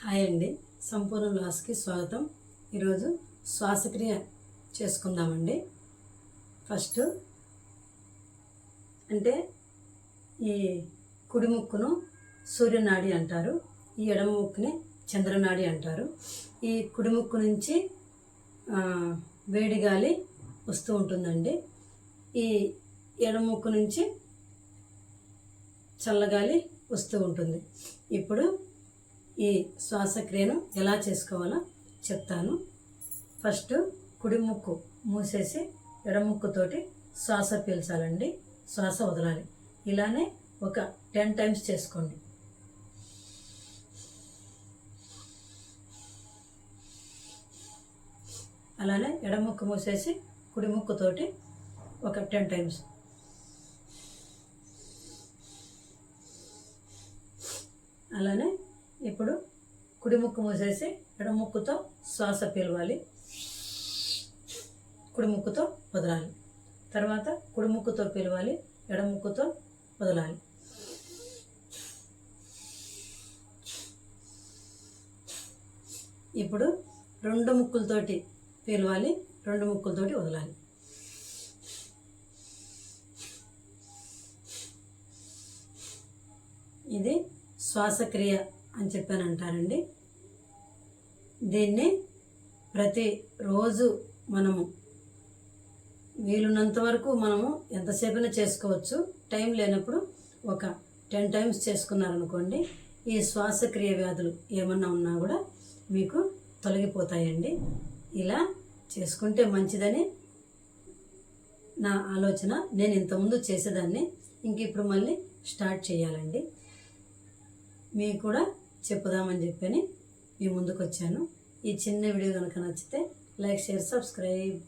Hi అండి. సంపూర్ణ లాస్కి స్వాగతం. ఈరోజు శ్వాసక్రియ చేసుకుందామండి. ఫస్ట్ అంటే ఈ కుడి ముక్కును సూర్యనాడి అంటారు. ఈ ఎడమ ముక్కుని చంద్రనాడి అంటారు. ఈ కుడి ముక్కు నుంచి వేడి గాలి వస్తూ ఉంటుందండి. ఈ ఎడమ ముక్కు నుంచి చల్లగాలి వస్తూ ఉంటుంది. ఇప్పుడు ఈ శ్వాసక్రియను ఎలా చేసుకోవాలో చెప్తాను. ఫస్ట్ కుడి ముక్కు మూసేసి ఎడముక్కుతోటి శ్వాస పీల్చాలండి. శ్వాస వదలాలి. ఇలానే ఒక టెన్ టైమ్స్ చేసుకోండి. అలానే ఎడముక్కు మూసేసి కుడి ముక్కుతోటి ఒక టెన్ టైమ్స్. అలానే ఇప్పుడు కుడి ముక్కు మూసేసి ఎడమ ముక్కుతో శ్వాస పిలవాలి. కుడి ముక్కుతో వదలాలి. తర్వాత కుడి ముక్కుతో పిలవాలి ఎడమ ముక్కుతో వదలాలి. ఇప్పుడు రెండు ముక్కులతోటి పిలవాలి రెండు ముక్కులతోటి వదలాలి. ఇది శ్వాసక్రియ అని చెప్పని అంటారండి దీన్ని ప్రతిరోజు మనము వీలున్నంత వరకు మనము ఎంతసేపైనా చేసుకోవచ్చు. టైం లేనప్పుడు ఒక టెన్ టైమ్స్ చేసుకున్నారనుకోండి ఈ శ్వాసక్రియ వ్యాధులు ఏమన్నా ఉన్నా కూడా మీకు తొలగిపోతాయండి. ఇలా చేసుకుంటే మంచిదని నా ఆలోచన. నేను ఇంతకుముందు చేసేదాన్ని ఇంక ఇప్పుడు మళ్ళీ స్టార్ట్ చేయాలండి. మీకు కూడా చెప్పుదామని చెప్పని మీ ముందుకు వచ్చాను ఈ చిన్న వీడియో కనుక నచ్చితే లైక్ షేర్ సబ్స్క్రైబ్.